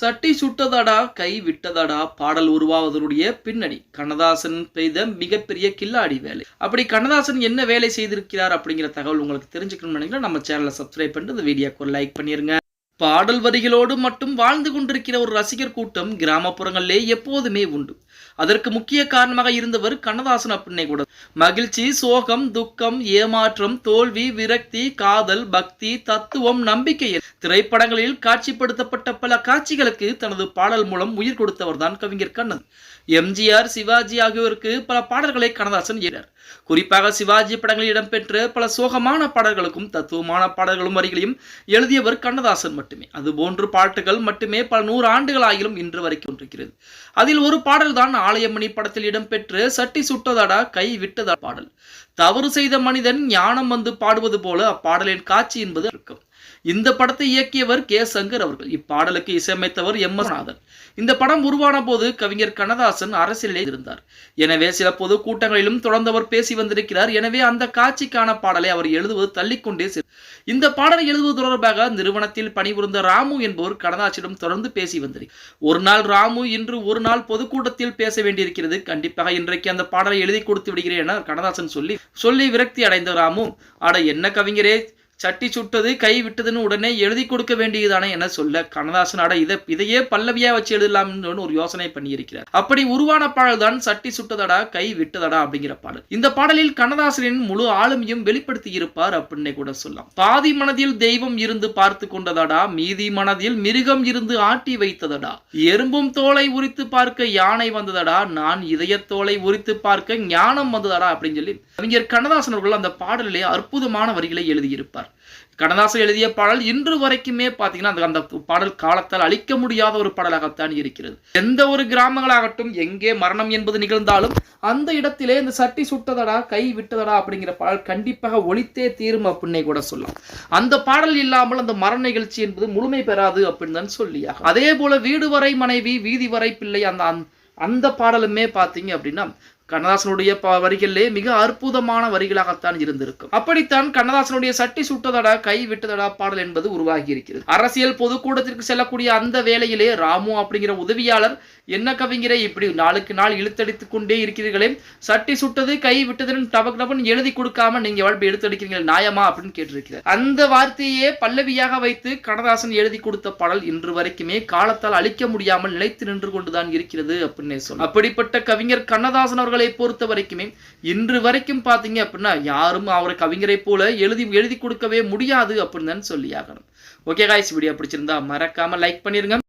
சட்டி சுட்டதடா கை விட்டதடா பாடல் உருவாவதனுடைய பின்னணி. கண்ணதாசன் பெய்த மிகப்பெரிய கில்லாடி வேலை. அப்படி கண்ணதாசன் என்ன வேலை செய்திருக்கிறார் அப்படிங்கிற தகவல் உங்களுக்கு தெரிஞ்சுக்கணும்னு நினைக்கிறேன். நம்ம சேனலை சப்ஸ்கிரைப் பண்ணிட்டு இந்த வீடியோக்கு ஒரு லைக் பண்ணிருங்க. பாடல் வரிகளோடு மட்டும் வாழ்ந்து கொண்டிருக்கிற ஒரு ரசிகர் கூட்டம் கிராமப்புறங்களிலே எப்போதுமே உண்டு. அதற்கு முக்கிய காரணமாக இருந்தவர் கண்ணதாசன் அப்படின்னே கூட. மகிழ்ச்சி சோகம் துக்கம் ஏமாற்றம் தோல்வி விரக்தி காதல் பக்தி தத்துவம் நம்பிக்கை திரைப்படங்களில் காட்சிப்படுத்தப்பட்ட பல காட்சிகளுக்கு தனது பாடல் மூலம் உயிர் கொடுத்தவர் தான் கவிஞர் கண்ணன். எம்ஜிஆர் சிவாஜி ஆகியோருக்கு பல பாடல்களை கண்ணதாசன் ஏறார் குறிப்பாக சிவாஜி படங்களில் இடம்பெற்ற பல சோகமான பாடல்களுக்கும் தத்துவமான பாடல்களும் வரிகளையும் எழுதியவர் கண்ணதாசன் மட்டுமே. அதுபோன்று பாட்டுகள் மட்டுமே பல நூறு ஆண்டுகளாகிலும் இன்று வரைக்கும் இருக்கிறது அதில் ஒரு பாடல் தான் ஆலயமணி படத்தில் இடம்பெற்ற சட்டி சுட்டதடா கை விட்டதா பாடல். தவறு செய்த மனிதன் ஞானம் வந்து பாடுவது போல அப்பாடலின் காட்சி என்பது இருக்கும் இந்த படத்தை இயக்கியவர் கே. சங்கர் அவர்கள். இப்பாடலுக்கு இசையமைத்தவர் எம். எஸ். நாதன் இந்த படம் உருவான போது கவிஞர் கண்ணதாசன் அரசியலிலே இருந்தார். எனவே சில பொது கூட்டங்களிலும் தொடர்ந்து அவர் பேசி வந்திருக்கிறார். எனவே அந்த காட்சிக்கான பாடலை அவர் எழுதுவது தள்ளிக்கொண்டே இந்த பாடலை எழுதுவது தொடர்பாக நிறுவனத்தில் பணிபுரிந்த ராமு என்பவர் கண்ணதாசனிடம் தொடர்ந்து பேசி வந்திருக்கிறார் ஒரு நாள் ராமு இன்று ஒரு நாள் பொதுக்கூட்டத்தில் பேச வேண்டியிருக்கிறது. கண்டிப்பாக இன்றைக்கு அந்த பாடலை எழுதி கொடுத்து விடுகிறேன் என கண்ணதாசன் சொல்லி சொல்லி விரக்தி அடைந்த ராமு அட என்ன கவிஞரே! சட்டி சுட்டது கை விட்டதுன்னு உடனே எழுதி கொடுக்க வேண்டியதானே என சொல்ல கண்ணதாசனாட இதை இதையே பல்லவியா வச்சு எழுதலாம்னு ஒரு யோசனை பண்ணியிருக்கிறார். அப்படி உருவான பாடல் தான் சட்டி சுட்டதடா கை விட்டதடா அப்படிங்கிற பாடல். இந்த பாடலில் கண்ணதாசனின் முழு ஆளுமையும் வெளிப்படுத்தி இருப்பார் அப்படின்னே கூட சொல்லலாம். பாதி மனதில் தெய்வம் இருந்து பார்த்து கொண்டதடா மீதி மனதில் மிருகம் இருந்து ஆட்டி வைத்ததடா. எறும்பும் தோலை உரித்து பார்க்க யானை வந்ததடா நான் இதயத்தோலை உரித்து பார்க்க ஞானம் வந்ததடா அப்படின்னு சொல்லி கவிஞர் கண்ணதாசன் அவர்கள் அந்த பாடலிலே அற்புதமான வரிகளை எழுதியிருப்பார். கண்ணதாசன் எழுதிய பாடல் இன்று வரைக்குமே பார்த்தீங்கன்னா அந்த அந்த பாடல் காலத்தால் அழிக்க முடியாத ஒரு பாடலாகத்தான் இருக்கிறது. எந்த ஒரு கிராமங்களாகட்டும் எங்கே மரணம் என்பது நிகழ்ந்தாலும் அந்த இடத்திலே இந்த சட்டி சுட்டதடா கை விட்டதடா அப்படிங்கிற பாடல் கண்டிப்பாக ஒழித்தே தீரும் அப்படின்னே கூட சொல்லலாம். அந்த பாடல் இல்லாமல் அந்த மரண நிகழ்ச்சி என்பது முழுமை பெறாது அப்படின்னு தான் சொல்லியாக. அதே போல வீடு வரை மனைவி வீதி வரை பிள்ளை அந்த அந்த- அந்த பாடலுமே பார்த்தீங்க அப்படின்னா கண்ணதாசனுடைய ப- வரிகளிலே மிக அற்புதமான வரிகளாகத்தான் இருந்திருக்கும். அப்படித்தான் கண்ணதாசனுடைய சட்டி சுட்டதடா கை விட்டதடா பாடல் என்பது உருவாகி இருக்கிறது அரசியல் பொதுக்கூட்டத்திற்கு செல்லக்கூடிய அந்த வேளையிலே ராமு அப்படிங்கிற உதவியாளர் என்ன கவிஞரை இப்படி நாளுக்கு நாள் இழுத்தடித்துக் கொண்டே இருக்கிறீர்களே. சட்டி சுட்டது கை விட்டதுன்னு டபக் டபன் எழுதி கொடுக்காம நீங்க வாழ்ப்பு எடுத்தடிக்கிறீங்க நியாயமா அப்படின்னு கேட்டிருக்கிறார். அந்த வார்த்தையே பல்லவியாக வைத்து கண்ணதாசன் எழுதி கொடுத்த பாடல் இன்று வரைக்குமே காலத்தால் அழிக்க முடியாமல் நிலைத்து நின்று கொண்டுதான் இருக்கிறது அப்படின்னு சொல்லி அப்படிப்பட்ட கவிஞர் கண்ணதாசன் அவர்கள் பொறுத்த வரைக்குமே இன்று வரைக்கும் பார்த்தீங்க அப்படின்னா யாரும் அவரை கவிஞரை போல எழுதி எழுதி கொடுக்கவே முடியாது அப்படின்னு தான் சொல்லியாகணும். ஓகே காய்ஸ் வீடியோ பிடிச்சிருந்தா மறக்காம லைக் பண்ணிருங்க.